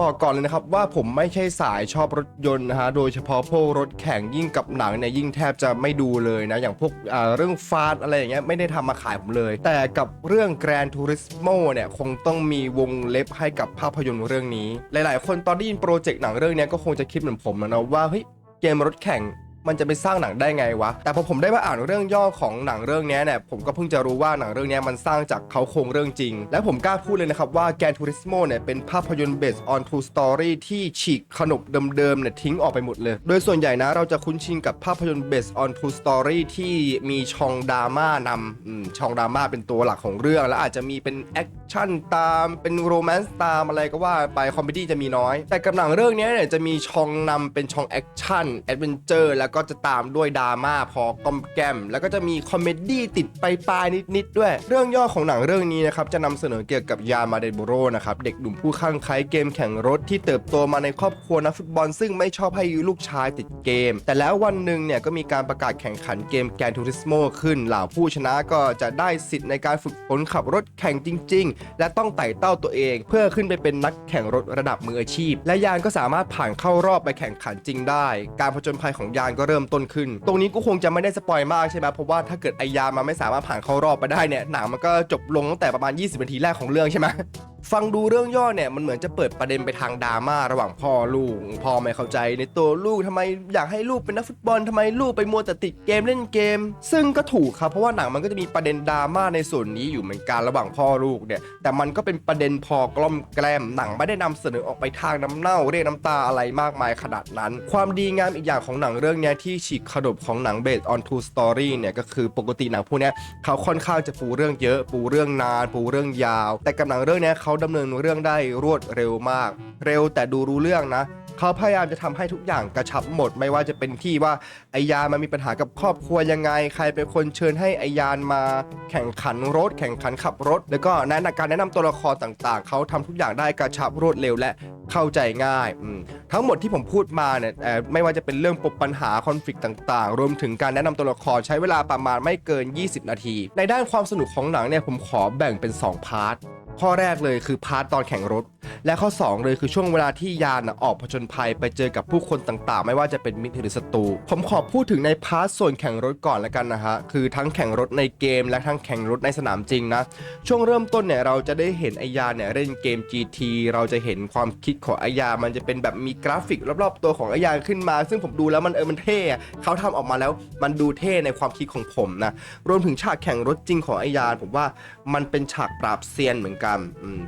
บอกก่อนเลยนะครับว่าผมไม่ใช่สายชอบรถยนต์นะฮะโดยเฉพาะพวกรถแข่งยิ่งกับหนังเนี่ยยิ่งแทบจะไม่ดูเลยนะ อย่างพวกอ่าเรื่องฟาสอะไรอย่างเงี้ยไม่ได้ทำมาขายผมเลย แต่กับเรื่อง Gran Turismo เนี่ยคงต้องมีวงเล็บให้กับภาพยนตร์เรื่องนี้ หลายๆ คนตอนได้ยินโปรเจกต์หนังเรื่องนี้ก็คงจะคิดเหมือนผมนะนะว่าเฮ้ยเกมรถแข่ง มันจะไปสร้างหนังได้ไงวะ แต่พอผมได้มาอ่านเรื่องย่อของหนังเรื่องนี้เนี่ย ผมก็เพิ่งจะรู้ว่าหนังเรื่องนี้มันสร้างจากเขาโครงเรื่องจริง และผมกล้าพูดเลยนะครับว่าแกนทูริสโมเนี่ยเป็นภาพยนตร์ based on true story ที่ฉีกขนบเดิมๆเนี่ยทิ้งออกไปหมดเลย โดยส่วนใหญ่นะเราจะคุ้นชินกับภาพยนตร์ based on true story ที่มีชองดราม่านำชองดราม่าเป็นตัวหลักของเรื่อง แล้วอาจจะมีเป็นแอคชั่นตามเป็นโรแมนต์ตามอะไรก็ว่าไปคอมเมดี้จะมีน้อย แต่กับหนังเรื่องนี้เนี่ยจะมีชองนำเป็นชองแอคชั่นแอดเวนเจอร์แล้วก็จะตามด้วยดราม่าพอกอมแกมแล้วก็จะมีคอมเมดี้ติดไปปลายนิดๆด้วย เรื่องย่อของหนังเรื่องนี้นะครับจะนำเสนอเกี่ยวกับยามาเดโบโรนะครับเด็กหนุ่มผู้ข้างไคล้เกมแข่งรถที่เติบโตมาในครอบครัวนักฟุตบอลซึ่งไม่ชอบให้ลูกชายติดเกม แต่แล้ววันหนึ่งเนี่ยก็มีการประกาศแข่งขันเกมแกนทูริสโมขึ้นเหล่าผู้ชนะก็จะได้สิทธิ์ในการฝึกฝนขับรถแข่งจริง ๆ และต้องไต่เต้าตัวเอง เพื่อขึ้นไปเป็นนักแข่งรถระดับมืออาชีพ และยานก็สามารถผ่านเข้ารอบไปแข่งขันจริงได้ การผจญภัยของยานก็เริ่มต้นขึ้น ตรงนี้ก็คงจะไม่ได้สปอยมากใช่ไหมเพราะว่าถ้าเกิดไอยามันไม่สามารถผ่านเข้ารอบไปได้เนี่ยหนังมันก็จบลงตั้งแต่ประมาณ 20นาทีแรกของเรื่องใช่ไหม ฟังดูเรื่องย่อเนี่ยมันเหมือนจะเปิดประเด็นไปทางดราม่าระหว่างพ่อลูกพ่อไม่เข้าใจในตัวลูกทำไมอยากให้ลูกเป็นนักฟุตบอลทำไมลูกไปมัวแต่ติดเกมเล่นเกม ซึ่งก็ถูกครับเพราะว่าหนังมันก็จะมีประเด็นดราม่าในส่วนนี้อยู่เหมือนกันระหว่างพ่อลูกเนี่ยแต่มันก็เป็นประเด็นพอกล้อมแกล้มหนังไม่ได้นำเสนอออกไปทางน้ำเน่าเรียกน้ำตาอะไรมากมายขนาดนั้น ความดีงามอีกอย่างของหนังเรื่องนี้ที่ฉีกขนบของหนัง based on true story เนี่ยก็คือปกติหนังพวกนี้เขาค่อนข้างจะปูเรื่องเยอะ ปูเรื่องนาน ปูเรื่องยาว แต่กับหนังเรื่องนี้ยเขาดำเนินเรื่องได้รวดเร็วมาก เร็วแต่ดูรู้เรื่องนะเขาพยายามจะทำให้ทุกอย่างกระชับหมด ไม่ว่าจะเป็นที่ว่าไอยามันมีปัญหากับครอบครัวยังไง ใครเป็นคนเชิญให้ไอยานมาแข่งขันรถ แข่งขันขับรถ แล้วก็แนะนำการแนะนำตัวละครต่างๆ เขาทำทุกอย่างได้กระชับรวดเร็วและเข้าใจง่าย ทั้งหมดที่ผมพูดมาเนี่ยไม่ว่าจะเป็นเรื่องปมปัญหาคอนฟ lict ต่างๆ รวมถึงการแนะนำตัวละครใช้เวลาประมาณไม่เกิน 20 นาที ในด้านความสนุกของหนังเนี่ยผมขอแบ่งเป็น 2 พาร์ท ข้อแรกเลยคือพาร์ทตอนแข่งรถ และข้อ 2 เลยคือช่วงเวลาที่ยานน่ะออกผจญภัยไปเจอกับผู้คนต่างๆ ไม่ว่าจะเป็นมิตรหรือศัตรูผมขอพูดถึงในพาร์ทส่วนแข่งรถก่อนแล้วกันนะฮะคือทั้งแข่งรถในเกม และทั้งแข่งรถในสนามจริงนะช่วงเริ่มต้นเนี่ยเราจะได้เห็นไอยานเนี่ยเล่นเกม GT เราจะเห็นความคิดของไอยา มันจะเป็นแบบมีกราฟิกรอบๆตัวของไอยานขึ้นมา ซึ่งผมดูแล้วมันเออมันเท่เขาทำออกมาแล้วมันดูเท่ในความคิดของผมนะรวมถึงฉากแข่งรถจริงของไอยานผมว่ามันเป็นฉากปราบเซียนเหมือนกันาม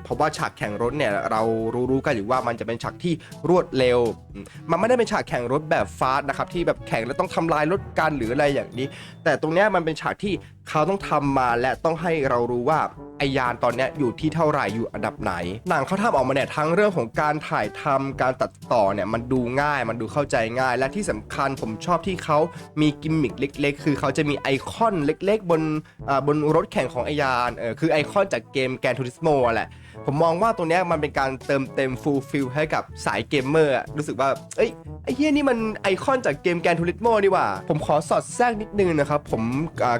เพราะว่าฉากแข่งรถเนี่ยเรารู้ๆกันอยู่ว่ามันจะเป็นฉากที่รวดเร็วมมันไม่ได้เป็นฉากแข่งรถแบบฟาสต์นะครับที่แบบแข่งแล้วต้องทำลายรถกันหรืออะไรอย่างนี้ แต่ตรงเนี้ยมันเป็นฉากที่ เขาต้องทำมาและต้องให้เรารู้ว่าไอยานตอนนี้อยู่ที่เท่าไหร่อยู่อันดับไหน หนังเขาทำออกมาเนี่ยทั้งเรื่องของการถ่ายทำการตัดต่อเนี่ยมันดูง่ายมันดูเข้าใจง่าย และที่สำคัญผมชอบที่เขามีกิมมิคเล็ก ๆ คือเขาจะมีไอคอนเล็ก ๆ บนอ่าบนรถแข่งของไอยานเออคือไอคอนจากเกมแกนทูริสโมแหละ ผมมองว่าตรงนี้มันเป็นการเติมเต็มฟูลฟิลให้กับสายเกมเมอร์รู้สึกว่าเอ้ยไอ้เฮียนี่มันไอคอนจากเกมแกนทูริสโมนี่ว่า ผมขอสอดแทรกนิดนึงนะครับผม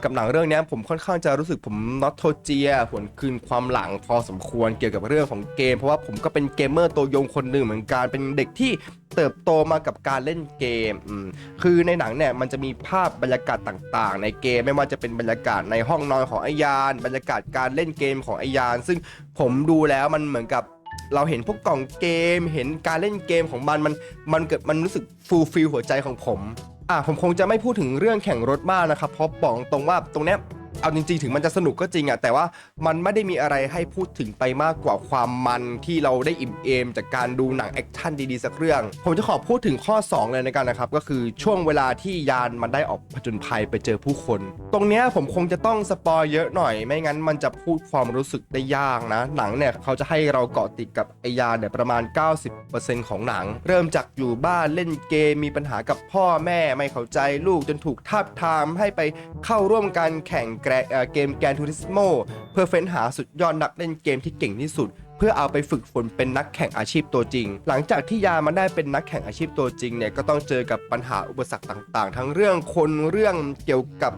กับหนังเรื่องเนี้ยผมค่อนข้างจะรู้สึกผมนอตโทเจียผลคืนความหลังพอสมควรเกี่ยวกับเรื่องของเกม เพราะว่าผมก็เป็นเกมเมอร์ตัวยงคนหนึ่งเหมือนกันเป็นเด็กที่เติบโตมากับการเล่นเกมอืมคือในหนังเนี่ยมันจะมีภาพบรรยากาศต่างๆ ในเกมไม่ว่าจะเป็นบรรยากาศในห้องนอนของไอยาน บรรยากาศการเล่นเกมของไอยาน ซึ่งผมดูแล้วมันเหมือนกับเราเห็นพวกกล่องเกม เห็นการเล่นเกมของมันมันมันเกิดมันรู้สึกฟูลฟิลหัวใจของผม อะผมคงจะไม่พูดถึงเรื่องแข่งรถมากนะครับเพราะบอกตรงว่าตรงเนี้ย เอาจริงๆ ถึงมันจะสนุกก็จริงอะแต่ว่ามันไม่ได้มีอะไรให้พูดถึงไปมากกว่าความมันที่เราได้อิ่มเอม จากการดูหนังแอคชั่นดีๆ สักเรื่อง ผมจะขอพูดถึงข้อ 2 เลยในกันนะครับ ก็คือช่วงเวลาที่ยานมันได้ออกผจญภัยไปเจอผู้คน ตรงเนี้ยผมคงจะต้องสปอยเยอะหน่อย ไม่งั้นมันจะพูดความรู้สึกได้ยากนะ หนังเนี่ยเขาจะให้เราเกาะติดกับไอยานเนี่ยประมาณ 90%ของหนัง เริ่มจากอยู่บ้านเล่นเกมมีปัญหากับพ่อแม่ไม่เข้าใจลูกจนถูกทาบทามให้ไปเข้าร่วมการแข่งเอ่อเกมแกนทูริสโมเพื่อเฟ้นหาสุดยอดนักเล่นเกมที่เก่งที่สุด เพื่อเอาไปฝึกฝนเป็นนักแข่งอาชีพตัวจริง หลังจากที่ยามันได้เป็นนักแข่งอาชีพตัวจริงเนี่ยก็ต้องเจอกับปัญหาอุปสรรคต่าง ๆ ทั้งเรื่องคนเรื่องเกี่ยวกับ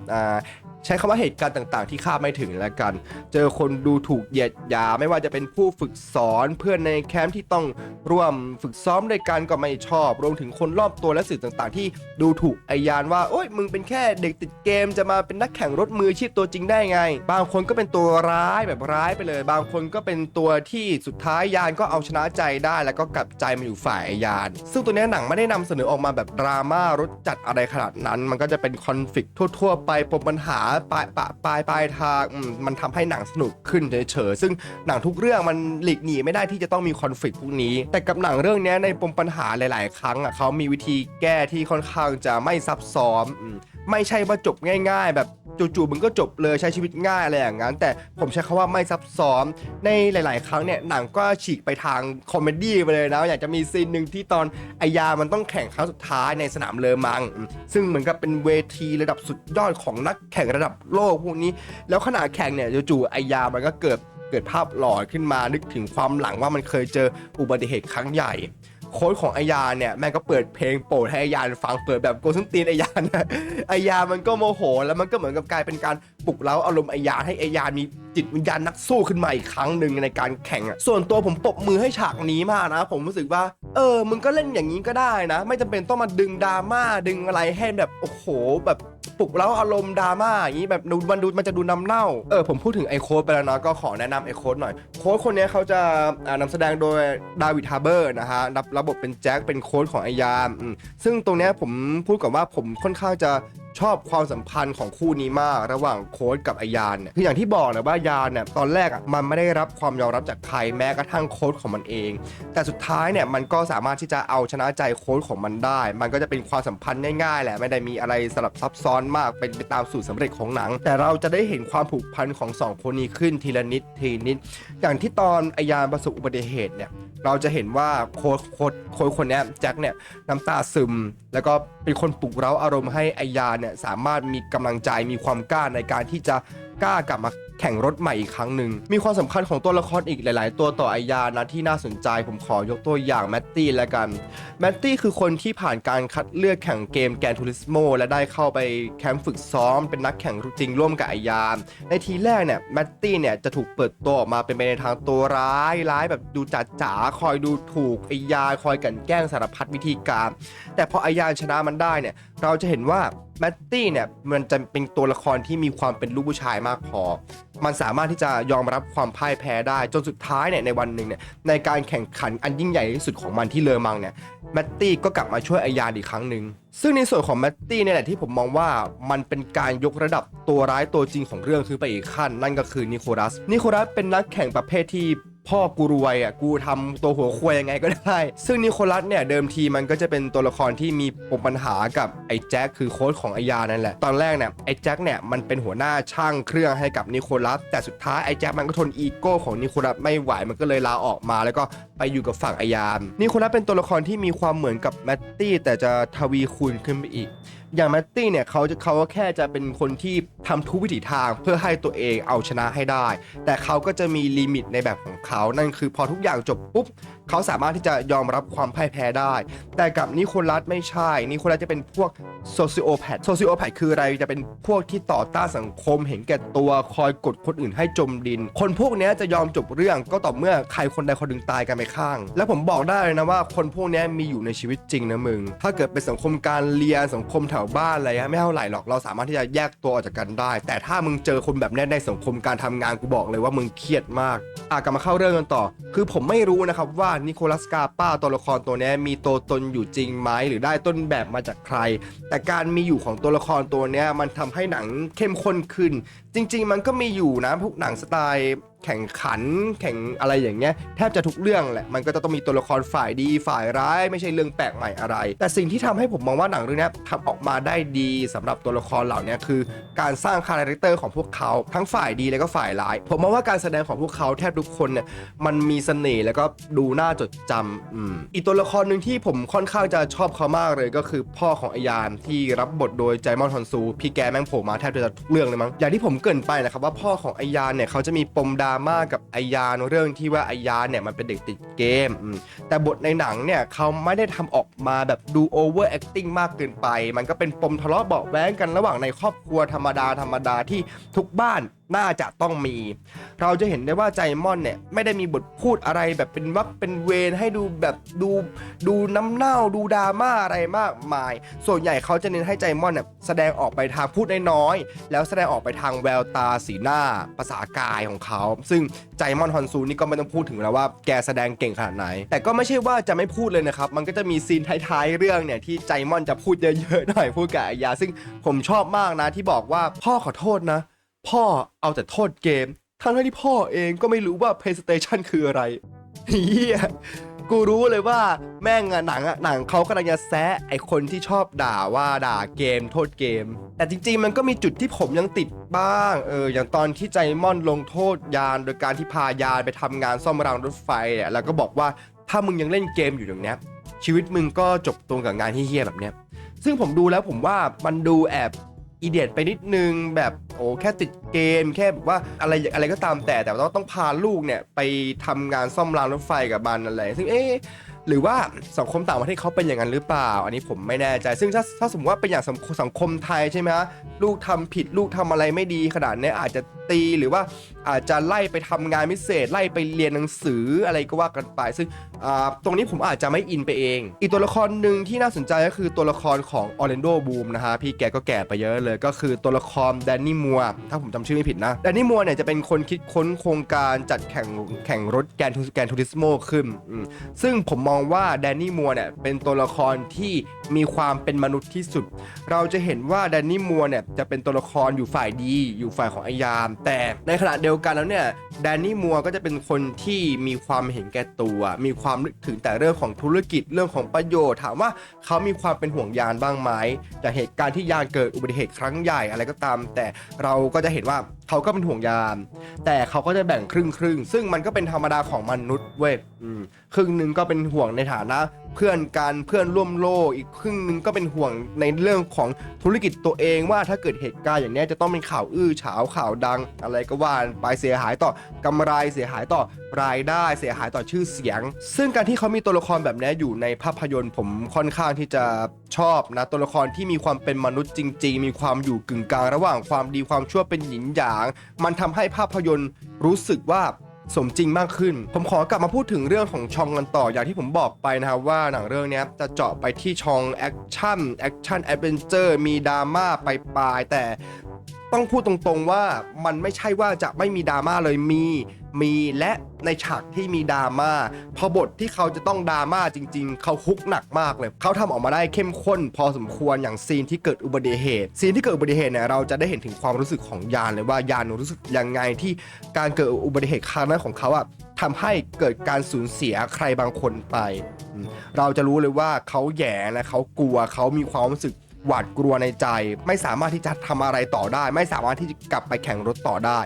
ใช้คำว่าเหตุการณ์ต่างๆ ที่คาดไม่ถึงแล้วกัน เจอคนดูถูกเหยียดหยามไม่ว่าจะเป็นผู้ฝึกสอนเพื่อนในแคมป์ที่ต้องร่วมฝึกซ้อมด้วยกันก็ไม่ชอบ รวมถึงคนรอบตัวและสื่อต่างๆ ที่ดูถูกไอยานว่า โอ้ยมึงเป็นแค่เด็กติดเกมจะมาเป็นนักแข่งรถมืออาชีพตัวจริงได้ไง บางคนก็เป็นตัวร้ายแบบร้ายไปเลย บางคนก็เป็นตัวที่สุดท้ายยานก็เอาชนะใจได้ แล้วก็กลับใจมาอยู่ฝ่ายไอยาน ซึ่งตัวนี้หนังไม่ได้นำเสนอออกมาแบบดราม่ารถจัดอะไรขนาดนั้น มันก็จะเป็นคอนฟ lict ทั่ว ๆ ไปปมปัญหาปลายปลายปลายปลายทางอืมมันทำให้หนังสนุกขึ้นเฉยๆซึ่งหนังทุกเรื่องมันหลีกหนีไม่ได้ที่จะต้องมีคอนฟ lict พวกนี้ แต่กับหนังเรื่องเนี้ยในปมปัญหาหลาย ๆ ครั้งอะเขามีวิธีแก้ที่ค่อนข้างจะไม่ซับซ้อนอืมไม่ใช่ว่าจบง่าย ๆ แบบ จู่ๆมึงก็จบเลยใช้ชีวิตง่ายอะไรอย่างนั้น แต่ผมใช้คำว่าไม่ซับซ้อนในหลาย ๆ ครั้งเนี่ยหนังก็ฉีกไปทางคอมเมดี้ไปเลยนะอยากจะมีซีนหนึ่งที่ตอนไอยามันต้องแข่งครั้งสุดท้ายในสนามเลอมัง ซึ่งเหมือนกับเป็นเวทีระดับสุดยอดของนักแข่งระดับโลกพวกนี้ แล้วขณะแข่งเนี่ยจู่ๆไอยามันก็เกิดเกิดภาพหลอนขึ้นมานึกถึงความหลังว่ามันเคยเจออุบัติเหตุครั้งใหญ่ โค้ดของไอยาเนี่ยแม่งก็เปิดเพลงโปรดให้ไอยานฟังเปิดแบบโกสุนตีนไอยานะไอยามันก็โมโห แล้วมันก็เหมือนกับกลายเป็นการ ปลุกเร้าอารมณ์ไอยานให้ไอยานมีจิตวิญญาณนักสู้ขึ้นมาอีกครั้งหนึ่งในการแข่งอะส่วนตัวผมปรบมือให้ฉากนี้มากนะ ผมรู้สึกว่า เออมึงก็เล่นอย่างนี้ก็ได้นะ ไม่จำเป็นต้องมาดึงดราม่าดึงอะไรให้แบบโอ้โห แบบปลุกเร้าอารมณ์ดราม่าอย่างนี้แบบดูมันดูมันจะดูน้ำเน่าเออผมพูดถึงไอโค้ดไปแล้วเนาะก็ขอแนะนำไอโค้ดหน่อย โค้ดคนนี้เขาจะอ่านำแสดงโดยดาวิดฮาร์เบอร์นะฮะรับรับบทเป็นแจ็คเป็นโค้ดของไอยาม ซึ่งตรงนี้ผมพูดก่อนว่าผมค่อนข้างจะ ชอบความสัมพันธ์ของคู่นี้มากระหว่างโค้ดกับไอยานเนี่ยคืออย่างที่บอกนะว่ายานเนี่ยตอนแรกอะมันไม่ได้รับความยอมรับจากใครแม้กระทั่งโค้ดของมันเอง แต่สุดท้ายเนี่ยมันก็สามารถที่จะเอาชนะใจโค้ดของมันได้ มันก็จะเป็นความสัมพันธ์ง่ายๆแหละไม่ได้มีอะไรสลับซับซ้อนมากเป็นไปตามสูตรสำเร็จของหนัง แต่เราจะได้เห็นความผูกพันของสองคนนี้ขึ้นทีละนิดทีนิด อย่างที่ตอนไอยานประสบอุบัติเหตุเนี่ย เราจะเห็นว่าโค้ดโค้ดโค้ดคนเนี้ยแจ็คเนี่ยน้ำตาซึม แล้วก็เป็นคนปลุกเร้าอารมณ์ให้ไอยาเนี่ยสามารถมีกำลังใจมีความกล้าในการที่จะกล้ากลับมา แข่งรถใหม่อีกครั้งหนึ่งมีความสำคัญของตัวละครอีกหลาย ๆ ตัวต่อไอยานะที่น่าสนใจผมขอยกตัวอย่างแมตตี้แล้วกันแมตตี้คือคนที่ผ่านการคัดเลือกแข่งเกมแกนทูริสโมและได้เข้าไปแคมป์ฝึกซ้อมเป็นนักแข่งจริงร่วมกับไอยานในทีแรกเนี่ยแมตตี้เนี่ยจะถูกเปิดตัวออกมาเป็นไปในทางตัวร้ายร้ายแบบดูจ๋าจ๋าคอยดูถูกไอยาคอยกันแกล้งสารพัดวิธีการ แต่พอไอยานชนะมันได้เนี่ยเราจะเห็นว่า แมตตี้เนี่ยมันจะเป็นตัวละครที่มีความเป็นลูกผู้ชายมากพอ มันสามารถที่จะยอมรับความพ่ายแพ้ได้จนสุดท้ายเนี่ยในวันหนึ่งเนี่ยในการแข่งขันอันยิ่งใหญ่ที่สุดของมันที่เลอมังเนี่ยแมตตี้ก็กลับมาช่วยไอยานอีกครั้งหนึ่งซึ่งในส่วนของแมตตี้เนี่ยแหละที่ผมมองว่ามันเป็นการยกระดับตัวร้ายตัวจริงของเรื่องคือไปอีกขั้น นั่นก็คือนิโคลัสนิโคลัสเป็นนักแข่งประเภทที่ พ่อกูรวยอะกูทำตัวหัวควยยังไงก็ได้ ซึ่งนิโคลัสเนี่ยเดิมทีมันก็จะเป็นตัวละครที่มีปมปัญหากับไอ้แจ็คคือโค้ชของอายานั่นแหละ ตอนแรกเนี่ยไอ้แจ็คเนี่ยมันเป็นหัวหน้าช่างเครื่องให้กับนิโคลัสแต่สุดท้ายไอ้แจ็คมันก็ทนอีโก้ของนิโคลัสไม่ไหวมันก็เลยลาออกมาแล้วก็ ไปอยู่กับฝั่งไอยามนิโคลัสเป็นตัวละครที่มีความเหมือนกับแมตตี้แต่จะทวีคูณขึ้นไปอีก อย่างแมตตี้เนี่ยเขาจะเขาก็แค่จะเป็นคนที่ทำทุกวิถีทางเพื่อให้ตัวเองเอาชนะให้ได้ แต่เขาก็จะมีลิมิตในแบบของเขา นั่นคือพอทุกอย่างจบปุ๊บเขาสามารถที่จะยอมรับความพ่ายแพ้ได้ แต่กับนิโคลัสไม่ใช่ นิโคลัสจะเป็นพวกโซซิโอแพทโซซิโอแพทคืออะไรจะเป็นพวกที่ต่อต้านสังคมเห็นแก่ตัวคอยกดคนอื่นให้จมดิน คนพวกนี้จะยอมจบเรื่องก็ต่อเมื่อใครคนใดคนหนึ่งตายกันไปข้าง แล้วผมบอกได้เลยนะว่าคนพวกนี้มีอยู่ในชีวิตจริงนะมึง ถ้าเกิดเป็นสังคมการเรียนสังคมแถวบ้านอะไรเงี้ยไม่เท่าไหร่หรอกเราสามารถที่จะแยกตัวออกจากกันได้ แต่ถ้ามึงเจอคนแบบนี้ในสังคมการทำงานกูบอกเลยว่ามึงเครียดมากอะกลับมาเข้าเรื่องกันต่อ คือผมไม่รู้นะครับว่านิโคลัสกาป้าตัวละครตัวนี้มีตัวตนอยู่จริงไหมหรือได้ต้นแบบมาจากใคร แต่การมีอยู่ของตัวละครตัวนี้มันทำให้หนังเข้มข้นขึ้น จริง ๆ มันก็มีอยู่นะพวกหนังสไตล์แข่งขันแข่งอะไรอย่างเงี้ยแทบจะทุกเรื่องแหละมันก็จะต้องมีตัวละครฝ่ายดีฝ่ายร้าย ไม่ใช่เรื่องแปลกใหม่อะไร แต่สิ่งที่ทำให้ผมมองว่าหนังเรื่องนี้ทำออกมาได้ดีสำหรับตัวละครเหล่านี้คือ การสร้างคาแรคเตอร์ของพวกเขาทั้งฝ่ายดีและก็ฝ่ายร้าย ผมมองว่าการแสดงของพวกเขาแทบทุกคนเนี่ยมันมีเสน่ห์แล้วก็ดูน่าจดจำอืมอีกตัวละครหนึ่งที่ผมค่อนข้างจะชอบเขามากเลยก็คือพ่อของอายานที่รับบทโดยใจมอนทอนซูพี่แกแม่งโผล่มาแทบจะทุกเรื่องเลยมั้งอย่างที่ผมเกินไปนะครับว่าพ่อของไอยานเนี่ยเขาจะมีปมดราม่ากับไอยานเรื่องที่ว่าไอยานเนี่ยมันเป็นเด็กติดเกมอืมแต่บทในหนังเนี่ยเขาไม่ได้ทำออกมาแบบดูโอเวอร์แอคติ้งมากเกินไป มันก็เป็นปมทะเลาะเบาะแว้งกันระหว่างในครอบครัวธรรมดาธรรมดาที่ทุกบ้าน น่าจะต้องมี เราจะเห็นได้ว่าใจมอนเนี่ยไม่ได้มีบทพูดอะไรแบบเป็นวักเป็นเวรให้ดูแบบดูดูน้ำเน่าดูดราม่าอะไรมากมาย ส่วนใหญ่เขาจะเน้นให้ใจมอนเนี่ยแสดงออกไปทางพูดน้อยๆแล้วแสดงออกไปทางแววตาสีหน้าภาษากายของเขา ซึ่งใจมอนฮอนซูนี่ก็ไม่ต้องพูดถึงแล้วว่าแกแสดงเก่งขนาดไหน แต่ก็ไม่ใช่ว่าจะไม่พูดเลยนะครับ มันก็จะมีซีนท้ายๆเรื่องเนี่ยที่ใจมอนจะพูดเยอะๆหน่อยพูดกับอายา ซึ่งผมชอบมากนะที่บอกว่าพ่อขอโทษนะ พ่อเอาแต่โทษเกม ทั้งที่พ่อเองก็ไม่รู้ว่า PlayStation คืออะไรเฮียกูรู้เลยว่าแม่งอะหนังอะหนังเขากำลังจะแซะไอคนที่ชอบด่าว่าด่าเกมโทษเกม แต่จริงๆ มันก็มีจุดที่ผมยังติดบ้าง เออ อย่างตอนที่ใจม่อนลงโทษยานโดยการที่พายานไปทำงานซ่อมรางรถไฟอะแล้วก็บอกว่าถ้ามึงยังเล่นเกมอยู่อย่างเนี้ยชีวิตมึงก็จบตรงกับงานที่เฮี้ยแบบเนี้ยซึ่งผมดูแล้วผมว่ามันดูแอบ อีเดียตไปนิดนึงแบบโอ้แค่ติดเกม แค่แบบว่าอะไรอะไรก็ตามแต่แต่ว่าต้องพาลูกเนี่ยไปทำงานซ่อมรางรถไฟกับมันอะไรซึ่งเอ๊ะหรือว่าสังคมต่างประเทศเขาเป็นอย่างนั้นหรือเปล่า อันนี้ผมไม่แน่ใจ ซึ่งถ้าถ้าสมมติว่าเป็นอย่างสังคมสังคมไทยใช่ไหมฮะลูกทำผิดลูกทำอะไรไม่ดีขนาดนี้อาจจะตีหรือว่า อาจจะไล่ไปทำงานพิเศษ ไล่ไปเรียนหนังสืออะไรก็ว่ากันไป ซึ่งตรงนี้ผมอาจจะไม่อินไปเอง อีกตัวละครหนึ่งที่น่าสนใจก็คือตัวละครของออร์เรนโดบูมนะฮะพี่แกก็แก่ไปเยอะเลย ก็คือตัวละครแดนนี่มัวถ้าผมจำชื่อไม่ผิดนะแดนนี่มัวเนี่ยจะเป็นคนคิดค้นโครงการจัดแข่งแข่งรถแกนทูแกนทูริสโมขึ้น ซึ่งผมมองว่าแดนนี่มัวเนี่ยเป็นตัวละครที่มีความเป็นมนุษย์ที่สุด เราจะเห็นว่าแดนนี่มัวเนี่ยจะเป็นตัวละครอยู่ฝ่ายดี อยู่ฝ่ายของไอยาม แต่ในขณะเดียวกันแล้วเนี่ยแดนนี่มัวก็จะเป็นคนที่มีความเห็นแก่ตัว มีความนึกถึงแต่เรื่องของธุรกิจเรื่องของประโยชน์ ถามว่าเขามีความเป็นห่วงยานบ้างไหมจากเหตุการณ์ที่ยานเกิดอุบัติเหตุครั้งใหญ่อะไรก็ตาม แต่เราก็จะเห็นว่าเขาก็เป็นห่วงยานแต่เขาก็จะแบ่งครึ่งครึ่งซึ่งมันก็เป็นธรรมดาของมนุษย์เว้ยอืมครึ่งหนึ่งก็เป็นห่วงในฐานะ เพื่อนกันเพื่อนร่วมโลก อีกครึ่งหนึ่งก็เป็นห่วงในเรื่องของธุรกิจตัวเองว่าถ้าเกิดเหตุการณ์อย่างนี้จะต้องเป็นข่าวอื้อฉาวข่าวดัง อะไรก็ว่าไปเสียหายต่อกำไรเสียหายต่อรายได้เสียหายต่อชื่อเสียง ซึ่งการที่เขามีตัวละครแบบนี้อยู่ในภาพยนตร์ผมค่อนข้างที่จะชอบนะตัวละครที่มีความเป็นมนุษย์จริง ๆ มีความอยู่กึ่งกลางระหว่างความดีความชั่วเป็นหยินหยาง มันทำให้ภาพยนตร์รู้สึกว่าสมจริงมากขึ้น ผมขอกลับมาพูดถึงเรื่องของชองกันต่ออย่างที่ผมบอกไปนะครับว่าหนังเรื่องนี้จะเจาะไปที่ชองแอคชั่นแอคชั่นแอดเวนเจอร์มีดราม่าไปปลายแต่ ต้องพูดตรงๆว่ามันไม่ใช่ว่าจะไม่มีดราม่าเลยมีมีและในฉากที่มีดราม่าพอบทที่เขาจะต้องดราม่าจริง ๆ เขาฮุกหนักมากเลยเขาทำออกมาได้เข้มข้น พอสมควรอย่างซีนที่เกิดอุบัติเหตุซีนที่เกิดอุบัติเหตุเนี่ยเราจะได้เห็นถึงความรู้สึกของยานเลยว่ายานรู้สึกยังไงที่การเกิดอุบัติเหตุครั้งนั้นของเขาอะทำให้เกิดการสูญเสียใครบางคนไป เราจะรู้เลยว่าเขาแย่และเขากลัวเขามีความรู้สึก หวาดกลัวในใจ ไม่สามารถที่จะทำอะไรต่อได้ ไม่สามารถที่จะกลับไปแข่งรถต่อได้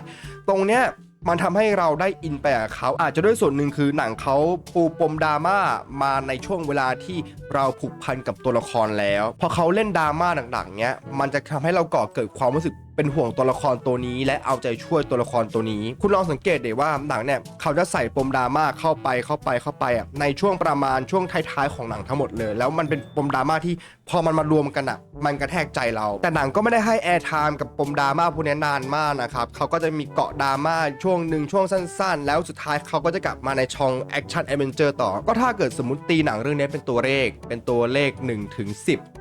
ตรงเนี้ยมันทำให้เราได้อินไปกับเขาอาจจะด้วยส่วนหนึ่งคือหนังเขาปูปมดราม่ามาในช่วงเวลาที่เราผูกพันกับตัวละครแล้ว พอเขาเล่นดราม่าหนักๆเนี้ยมันจะทำให้เราก่อเกิดความรู้สึกเป็นห่วงตัวละครตัวนี้ และเอาใจช่วยตัวละครตัวนี้ คุณลองสังเกตเดี๋ยวว่าหนังเนี่ยเขาจะใส่ปมดราม่าเข้าไปเข้าไปเข้าไปอะในช่วงประมาณช่วงท้ายๆของหนังทั้งหมดเลย แล้วมันเป็นปมดราม่าที่พอมันมารวมกันอะมันกระแทกใจเรา แต่หนังก็ไม่ได้ให้แอร์ไทม์กับปมดราม่าพวกนี้นานมากนะครับเขาก็จะมีเกาะดราม่าช่วงหนึ่งช่วงสั้น ๆ แล้วสุดท้ายเขาก็จะกลับมาในช่องแอคชั่นแอดเวนเจอร์ต่อก็ถ้าเกิดสมมติตีหนังเรื่องนี้เป็นตัวเลขเป็นตัวเลข1ถึง10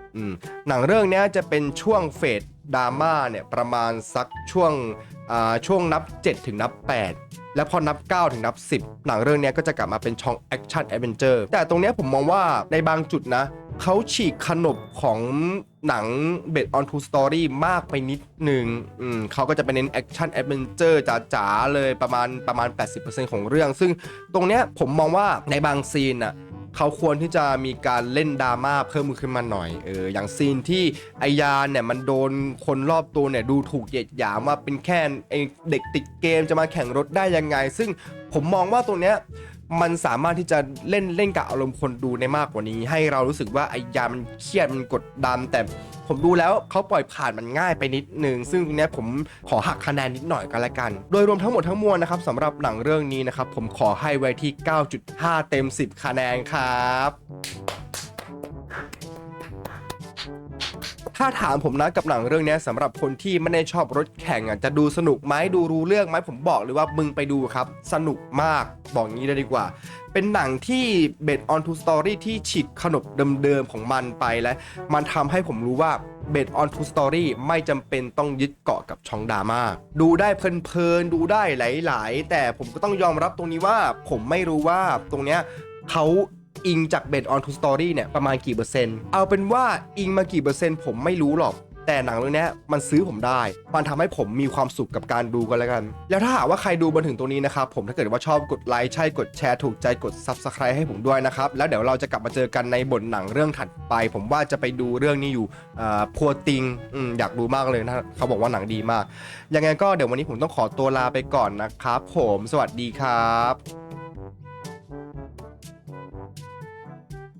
หนังเรื่องนี้จะเป็นช่วงเฟสดราม่าเนี่ยประมาณสักช่วงช่วงนับ 7 ถึงนับ 8 แล้วพอนับ 9 ถึงนับ 10 หนังเรื่องนี้ก็จะกลับมาเป็นช่องแอคชั่นแอดเวนเจอร์แต่ตรงนี้ผมมองว่าในบางจุดนะเขาฉีกขนบของหนัง b e d on True Story มากไปนิดหนึ่งเขาก็จะไปเน้นแอคชั่นแอดเวนเจอร์จ๋าๆเลยประมาณประมาณ 80%ของเรื่อง ซึ่งตรงเนี้ยผมมองว่าในบางซีนอะ เขาควรที่จะมีการเล่นดราม่าเพิ่มขึ้นมาหน่อยเอออย่างซีนที่ไอยานเนี่ยมันโดนคนรอบตัวเนี่ยดูถูกเหยียดหยามว่าเป็นแค่ไอเด็กติดเกมจะมาแข่งรถได้ยังไง ซึ่งผมมองว่าตรงเนี้ย มันสามารถที่จะเล่นเล่นกับอารมณ์คนดูได้มากกว่านี้ ให้เรารู้สึกว่าไอยามันเครียดมันกดดันแต่ผมดูแล้วเขาปล่อยผ่านมันง่ายไปนิดนึง ซึ่งตรงเนี้ยผมขอหักคะแนนนิดหน่อยก็แล้วกัน โดยรวมทั้งหมดทั้งมวลนะครับสำหรับหนังเรื่องนี้นะครับผมขอให้ไว้ที่ 9.5 เต็ม 10 คะแนนครับ ถ้าถามผมนะกับหนังเรื่องนี้ยสำหรับคนที่ไม่ได้ชอบรถแข่งอะจะดูสนุกไหมดูรู้เรื่องไหมผมบอกเลยว่ามึงไปดูครับ สนุกมากบอกงี้เลยดีกว่า เป็นหนังที่เบ d ออนทูสตอรี่ที่ฉีกขนบเดิมๆของมันไปและมันทำให้ผมรู้ว่าเบ d ออนทูสตอรี่ไม่จำเป็นต้องยึดเกาะกับช่องดราม่าดูได้เพลินๆดูได้หลายๆ แต่ผมก็ต้องยอมรับตรงนี้ว่าผมไม่รู้ว่าตรงเนี้ยเขา อิงจากเบ d ออนทูสตอรี่เนี่ยประมาณกี่เปอร์เซ็นต์ เอาเป็นว่าอิงมากี่เปอร์เซ็นต์ผมไม่รู้หรอก แต่หนังเรื่องนี้มันซื้อผมได้ มันทำให้ผมมีความสุขกับการดูกันแล้วกัน แล้วถ้าหากว่าใครดูมาถึงตรงนี้นะครับ ผมถ้าเกิดว่าชอบกดไลค์ใช่กดแชร์ถูกใจกด Subscribe ให้ผมด้วยนะครับ แล้วเดี๋ยวเราจะกลับมาเจอกันในบทหนังเรื่องถัดไป ผมว่าจะไปดูเรื่องนี้อยู่พัวติงออยากดูมากเลยนะเขาบอกว่าหนังดีมากยังไงก็เดี๋ยววันนี้ผมต้องขอตัวลาไปก่อนนะครับผม สวัสดีครับ